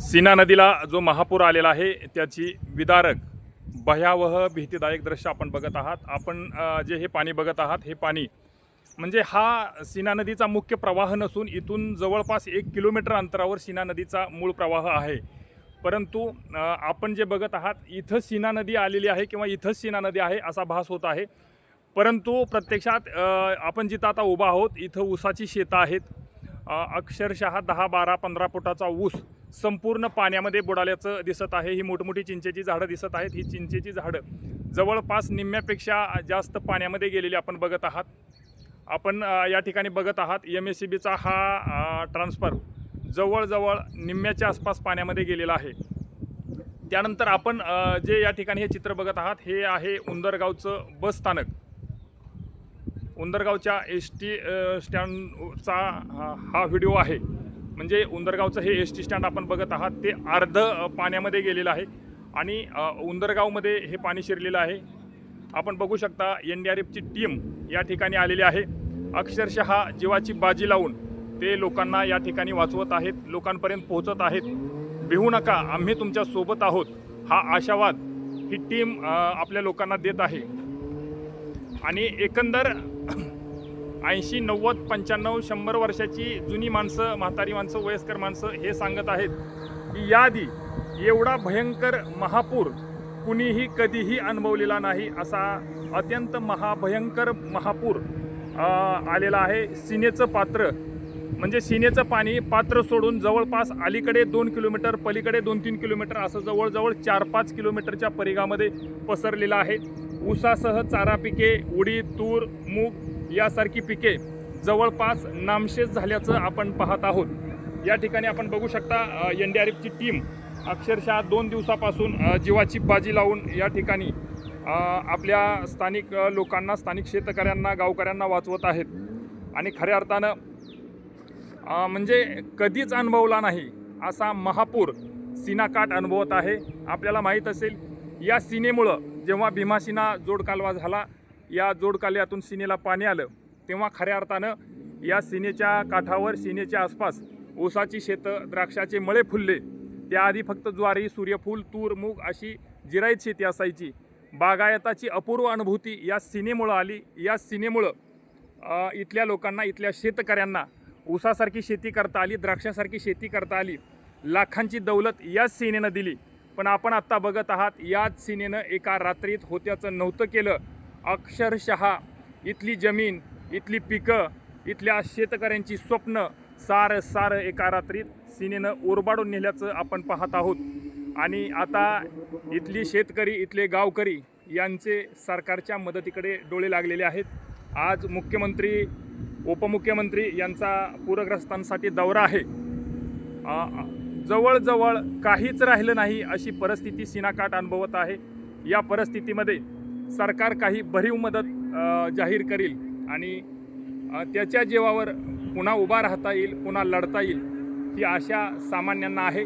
सीना नदीला जो महापूर आलेला आहे त्याची विदारक भयावह भीतीदायक दृश्य आपण बघत आहात. आपण जे हे पाणी बघत आहात हे पाणी म्हणजे हा सीना नदीचा मुख्य प्रवाह नसून इथून जवळपास एक किलोमीटर अंतरावर सीना नदीचा मूळ प्रवाह आहे. परंतु आपण जे बघत आहात इथं सीना नदी आलेली आहे किंवा इथंच सीना नदी आहे असा भास होत आहे. परंतु प्रत्यक्षात आपण जिथं आता उभा आहोत इथं ऊसाची शेतं आहेत. अक्षरशः दहा बारा पंधरा फुटाचा ऊस संपूर्ण पाण्यामध्ये बुडाल्याचं दिसत आहे. ही मोठमोठी चिंचेची झाडं दिसत आहेत. ही चिंचेची झाडं जवळपास निम्म्यापेक्षा जास्त पाण्यामध्ये गेलेली आपण बघत आहात. आपण या ठिकाणी बघत आहात. एम एस सी बीचा हा ट्रान्सफर जवळजवळ निम्म्याच्या आसपास पाण्यामध्ये गेलेला आहे. त्यानंतर आपण जे या ठिकाणी हे चित्र बघत आहात हे आहे उंदरगावचं बस स्थानक. उंदरगावच्या एस टी स्टँडचा हा व्हिडिओ आहे. म्हणजे उंदरगावचं हे एस टी स्टँड आपण बघत आहात ते अर्ध पाण्यामध्ये गेलेलं आहे. आणि उंदरगावमध्ये हे पाणी शिरलेलं आहे. आपण बघू शकता एन डी आर एफची टीम या ठिकाणी आलेली आहे. अक्षरशः जीवाची बाजी लावून ते लोकांना या ठिकाणी वाचवत आहेत लोकांपर्यंत पोहोचत आहेत. भिवू नका आम्ही तुमच्यासोबत आहोत. हा आशावाद ही टीम आपल्या लोकांना देत आहे. आणि एकंदर ऐंशी नव्वद पंच्याण्णव शंभर वर्षाची जुनी माणसं म्हातारी माणसं वयस्कर माणसं हे सांगत आहेत की याआधी एवढा भयंकर महापूर कुणीही कधीही अनुभवलेला नाही असा अत्यंत महाभयंकर महापूर आलेला आहे. सिनेचं पात्र म्हणजे सिनेचं पाणी पात्र सोडून जवळपास अलीकडे दोन किलोमीटर पलीकडे दोन तीन किलोमीटर असं जवळजवळ चार पाच किलोमीटरच्या परिघामध्ये पसरलेलं आहे. ऊसासह चारा पिके उडीद तूर मूग यासारखी पिके जवळपास नामशेष झाल्याचं आपण पाहत आहोत. या ठिकाणी आपण बघू शकता एन डी आर एफची टीम अक्षरशः दोन दिवसापासून जीवाची बाजी लावून या ठिकाणी आपल्या स्थानिक लोकांना स्थानिक शेतकऱ्यांना गावकऱ्यांना वाचवत आहेत. आणि खऱ्या अर्थानं म्हणजे कधीच अनुभवला नाही असा महापूर सीनाकाठ अनुभवत आहे. आपल्याला माहीत असेल या सीनेमुळं जेव्हा भीमासिना जोडकालवा झाला या जोडकाल्यातून सिनेला पाणी आलं. तेव्हा खऱ्या अर्थानं या सीनेच्या काठावर सीनेच्या आसपास ऊसाची शेतं द्राक्षाचे मळे फुलले. त्याआधी फक्त ज्वारी सूर्यफूल तूर मूग अशी जिरायत शेती असायची. बागायताची अपूर्व अनुभूती या सिनेमुळं आली. या सिनेमुळं इथल्या लोकांना इथल्या शेतकऱ्यांना ऊसासारखी शेती करता आली द्राक्षासारखी शेती करता आली. लाखांची दौलत याच सीनेनं दिली. पण आपण आत्ता बघत आहात याच सीनेनं एका रात्रीत होत्याचं नव्हतं केलं. अक्षरशः इथली जमीन इथली पिकं इथल्या शेतकऱ्यांची स्वप्न सारं सारं एका रात्रीत सिनेनं ओरबाडून नेल्याचं आपण पाहत आहोत. आणि आता इथली शेतकरी इथले गावकरी यांचे सरकारच्या मदतीकडे डोळे लागलेले आहेत. आज मुख्यमंत्री उपमुख्यमंत्री यांचा पूरग्रस्तांसाठी दौरा आहे. जवळजवळ काहीच राहिलं नाही अशी परिस्थिती सिनाकाट अनुभवत आहे. या परिस्थितीमध्ये सरकार काही भरीव मदत जाहीर करील आणि त्याच्या जीवावर पुन्हा उभा राहता येईल पुन्हा लढता येईल ही आशा सामान्यांना आहे.